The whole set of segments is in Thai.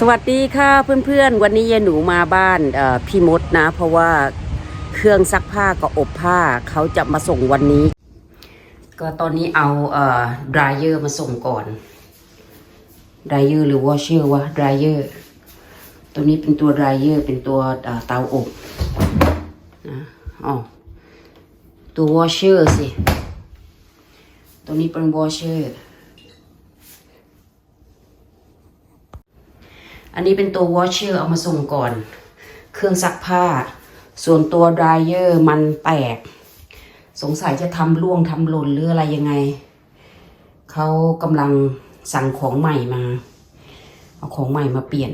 สวัสดีค่ะเพื่อนๆ วันนี้ยายหนูมาบ้านพี่มดนะ เพราะว่าเครื่องซักผ้ากับอบผ้าเขาจะมาส่งวันนี้ ก็ตอนนี้เอาเอ่อดรายเออร์มาส่งก่อนดรายเออร์หรือวอชเชอร์วะดรายเออร์ตัวนี้เป็นตัวดรายเออร์เป็นตัวเตาอบนะอ๋อตัววอชเชอร์สิตัวนี้เป็นวอชเชอร์ อันนี้เป็นตัววอชเชอร์เอามาส่งก่อน เครื่องซักผ้า ส่วนตัวดรายเออร์มันแตก สงสัยจะทำร่วงทำหล่นหรืออะไรยังไง เขากำลังสั่งของใหม่มา เอาของใหม่มาเปลี่ยน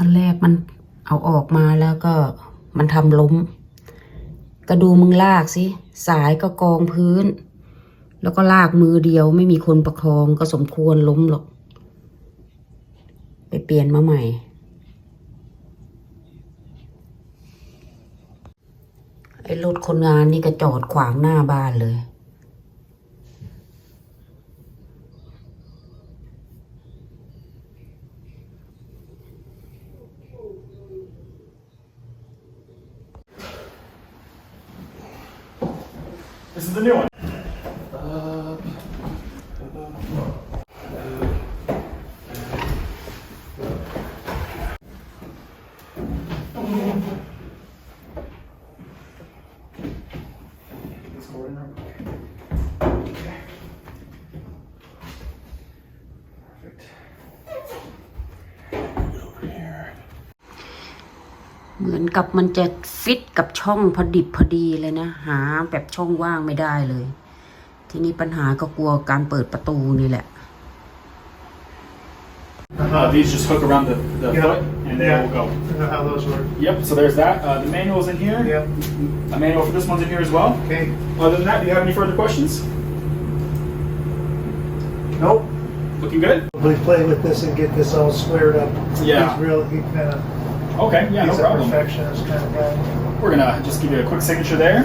อันแรกมันเอาออกมาแล้วก็มันทำล้ม ก็ดูมึงลากสิ สายก็กองพื้น แล้วก็ลากมือเดียวไม่มีคนประคองก็สมควรล้มหรอก ไปเปลี่ยนมาใหม่ ไอ้รถคนงานนี่ก็จอดขวางหน้าบ้านเลย This is the new one. เหมือนกับมันจะฟิตกับช่องพอดิบพอดีเลยนะ หาแบบช่องว่างไม่ได้เลย ทีนี้ปัญหาก็กลัวการเปิดประตูนี่แหละ Uh, these just hook around the, the Yeah. foot and they Yeah. will go. I know how those work. Yep, so there's that. Uh, the manual's in here. Yep. A manual for this one's in here as well. Okay. Other than that, do you have any further questions? Nope. Looking good? We play with this and get this all squared up. Yeah. He's real, he kind of, Okay, yeah, no he's a problem. perfectionist kind of guy. We're gonna just give you a quick signature there,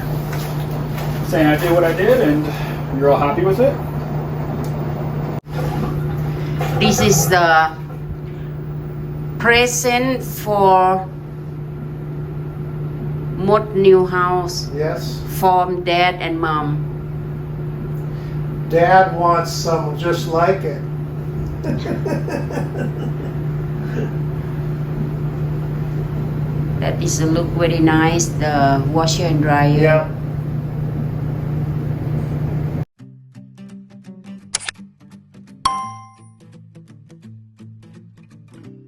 saying I did what I did and you're all happy with it. This is the present for Mod new house Yes. from dad and mom. Dad wants some just like it. That is look very nice. The washer and dryer. Yeah.